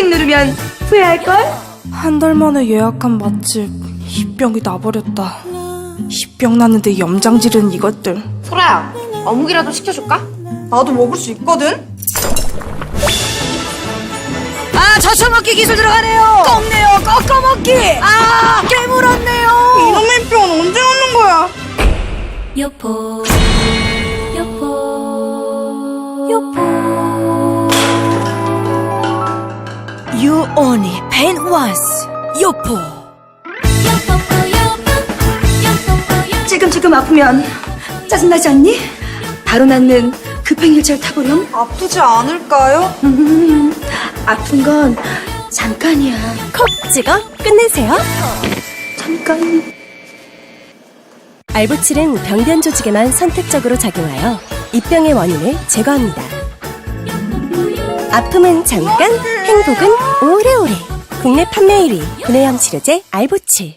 킥 누르면 후회할걸? 한 달 만에 예약한 맛집 희병이 나버렸다. 희병 나는데 염장 지른 이것들. 소라야, 어묵이라도 시켜줄까? 나도 먹을 수 있거든. 아, 저쳐먹기 기술 들어가네요! 꺾네요, 꺾어먹기! 아, 깨물었네요! 이놈의 병 언제 오는 거야? 여보 You only pain once. 요포. 찔끔찔끔 아프면 짜증나지 않니? 바로 낫는 급행열차를 타보렴? 아프지 않을까요? 음, 아픈 건 잠깐이야. 콕 찍어 끝내세요 잠깐. 알보칠은 병변 조직에만 선택적으로 작용하여 입병의 원인을 제거합니다 아픔은 잠깐 행복은 오래오래 국내 판매 1위 구내염 치료제 알보칠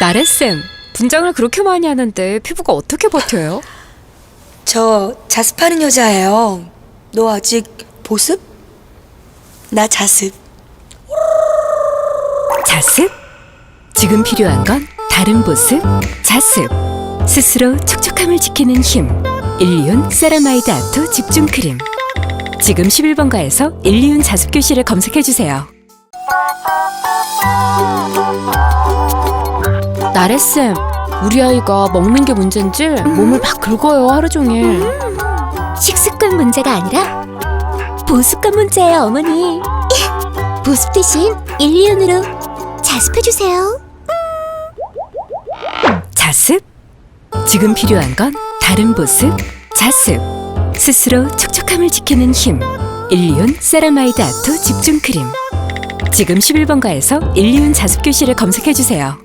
나래쌤, 분장을 그렇게 많이 하는데 피부가 어떻게 버텨요? 저 자습하는 여자예요. 너 아직 보습? 나 자습. 자습? 지금 필요한 건 다른 보습, 자습. 스스로 촉촉함을 지키는 힘. 일리온 세라마이드 아토 집중 크림. 지금 11번가에서 일리온 자습 교실을 검색해 주세요. 나래쌤, 우리 아이가 먹는 게 문제인지 몸을 막 긁어요 하루 종일. 식습관 문제가 아니라 보습관 문제예요, 어머니. 보습 대신 일리온으로 자습해 주세요. 자습? 지금 필요한 건 다른 보습, 자습. 스스로 촉촉함을 지키는 힘. 일리온 세라마이드 아토 집중 크림. 지금 11번가에서 일리온 자습 교실을 검색해 주세요.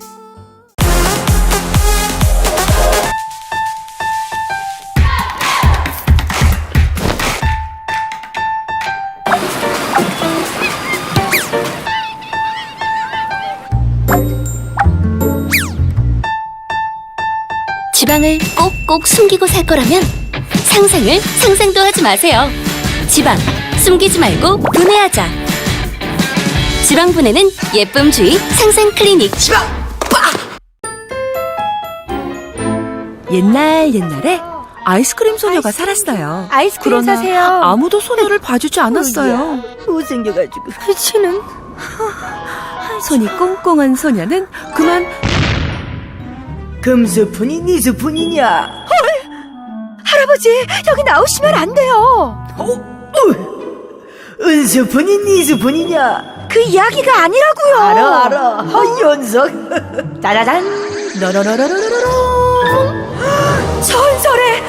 지방을 꼭꼭 숨기고 살 거라면 상상을 상상도 하지 마세요. 지방 숨기지 말고 분해하자. 지방 분해는 예쁨 주의 상상 클리닉. 옛날 옛날에 아이스크림 소녀가 살았어요. 아이스크림 그러나 사세요. 아무도 소녀를 봐주지 않았어요. 못생겨가지고. 치는. 손이 꽁꽁한 소녀는 그만 금스푼이 니 스푼이냐? 할아버지, 여기 나오시면 안 돼요. 은스푼이 니 스푼이냐? 그 이야기가 아니라고요. 알아 알아 어, 연석 짜자잔 너러러러러러러 전설의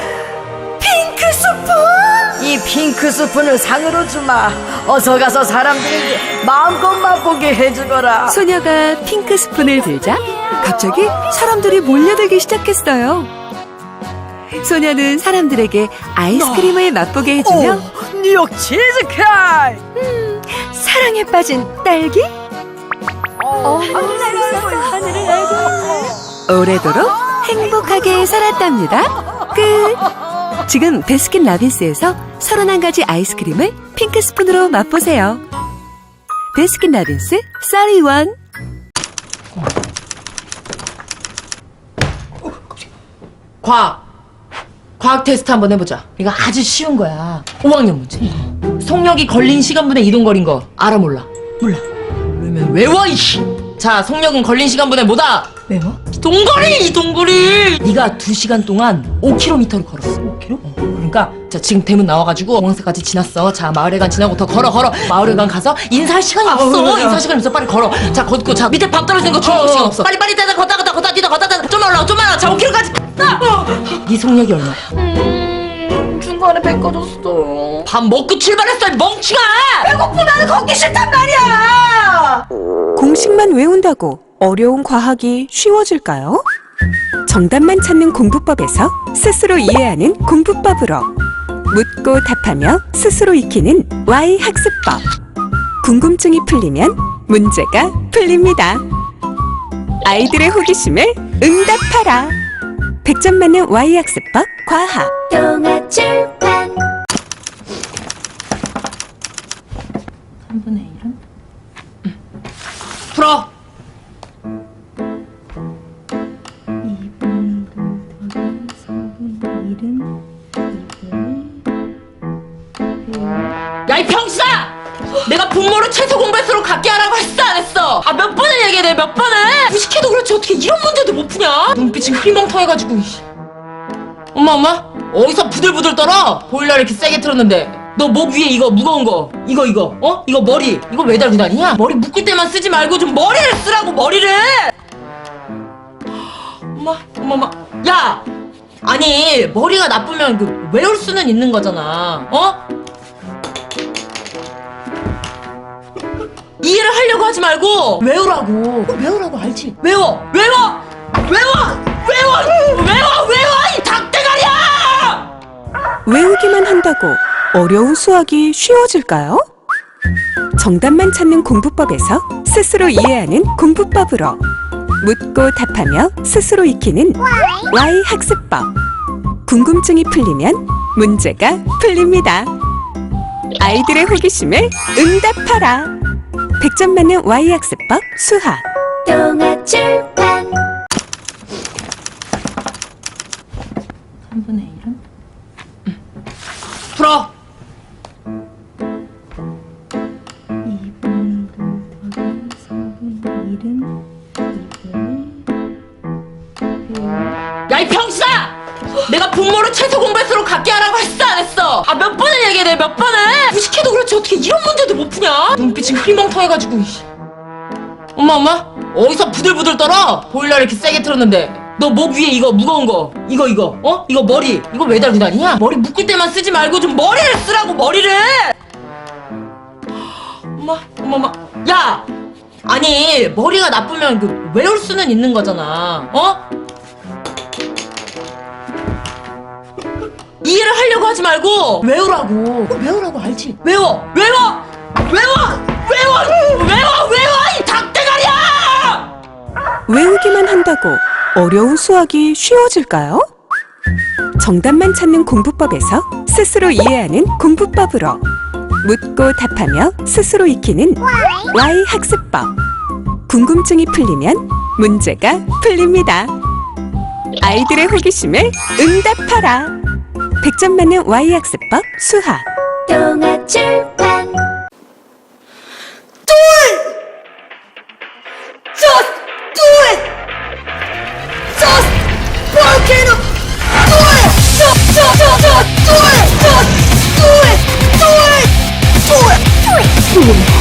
핑크 스푼! 이 핑크 스푼을 상으로 주마 어서 가서 사람들에게 마음껏 맛보게 해주거라 소녀가 핑크 스푼을 들자 갑자기 사람들이 몰려들기 시작했어요. 소녀는 사람들에게 아이스크림을 맛보게 해주며 오, 뉴욕 치즈케이크 사랑에 빠진 딸기? 오래도록 행복하게 살았답니다. 끝. 지금 베스킨 라빈스에서 31가지 아이스크림을 핑크 스푼으로 맛보세요. 베스킨 라빈스 쌀이 원 과학. 과학 테스트 한번 해보자. 이거 아주 쉬운 거야. 5학년 문제. 속력이 걸린 시간분의 이동 거리인 거 알아 몰라? 몰라. 그러면 외워 이씨. 자, 속력은 걸린 시간분의 뭐다? 외워? 동거리, 이동거리. 네가 2시간 동안 5km를 걸었어. 5km? 어, 그러니까 자 지금 대문 나와가지고 공항새까지 지났어. 자 마을회관 지나고 더 걸어 걸어. 마을회관 가서 인사할 시간이 없어. 인사할 시간이 없어. 빨리 걸어. 자 걷고 자 밑에 밥 떨어지는 거 주는 시간 없어. 빨리 빨리 떼다 걷다 걷다 걷다 뛰다 걷다 뛰다 좀 올라 좀 올라. 자 5km까지. 네 속력이 얼마야? 음, 중간에 배 꺼졌어. 밥 먹고 출발했어 이 멍청아! 배고프면 걷기 싫단 말이야! 공식만 외운다고 어려운 과학이 쉬워질까요? 정답만 찾는 공부법에서 스스로 이해하는 공부법으로 묻고 답하며 스스로 익히는 Y 학습법. 궁금증이 풀리면 문제가 풀립니다. 아이들의 호기심을 응답하라. 100점 맞는 Y학습법 과학. 동아출판 3분의 1은? 야, 이 병사! 내가 분모를 최소 공배수로 갖게 하라고 했어, 안 했어? 아, 몇 번을 얘기해, 내가 몇 번을! 무식해도 그렇지, 어떻게 이런 문제도 못 푸냐? 눈빛이 흐리멍텅해가지고. 엄마, 엄마? 어디서 부들부들 떨어? 보일러 이렇게 세게 틀었는데. 너 목 위에 이거 무거운 거. 이거, 이거. 어? 이거 머리. 이거 왜 달고 다니냐? 머리 묶을 때만 쓰지 말고 좀 머리를 쓰라고, 머리를! 엄마, 엄마, 엄마. 야! 아니, 머리가 나쁘면 그 외울 수는 있는 거잖아. 어? 이해를 하려고 하지 말고 외우라고. 외우라고 알지? 외워! 외워! 외워! 외워! 외워! 외워! 이 닭대가리야! 외우기만 한다고 어려운 수학이 쉬워질까요? 정답만 찾는 공부법에서 스스로 이해하는 공부법으로 묻고 답하며 스스로 익히는 Y 학습법. 궁금증이 풀리면 문제가 풀립니다. 아이들의 호기심을 응답하라. 100점 맞는 Y 학습법 수학. 동아출판 3분의 1은? 풀어! 야, 이 병사! 내가 분모를 최소 공 푸냐? 눈빛이 흐리멍텅해가지고, 이씨. 엄마, 엄마? 어디서 부들부들 떨어? 보일러 이렇게 세게 틀었는데. 너 목 위에 이거 무거운 거. 이거, 이거. 어? 이거 머리. 이거 왜 달고 다니냐? 머리 묶을 때만 쓰지 말고 좀 머리를 쓰라고, 머리를! 엄마, 엄마, 엄마. 야! 아니, 머리가 나쁘면 그 외울 수는 있는 거잖아. 어? 이해를 하려고 하지 말고 외우라고. 외우라고 알지? 외워! 외워! 외워! 한다고 어려운 수학이 쉬워질까요? 정답만 찾는 공부법에서 스스로 이해하는 공부법으로 묻고 답하며 스스로 익히는 Y 학습법. 궁금증이 풀리면 문제가 풀립니다. 아이들의 호기심을 응답하라. 100점 맞는 Y 학습법 수학. 동아출판 soon.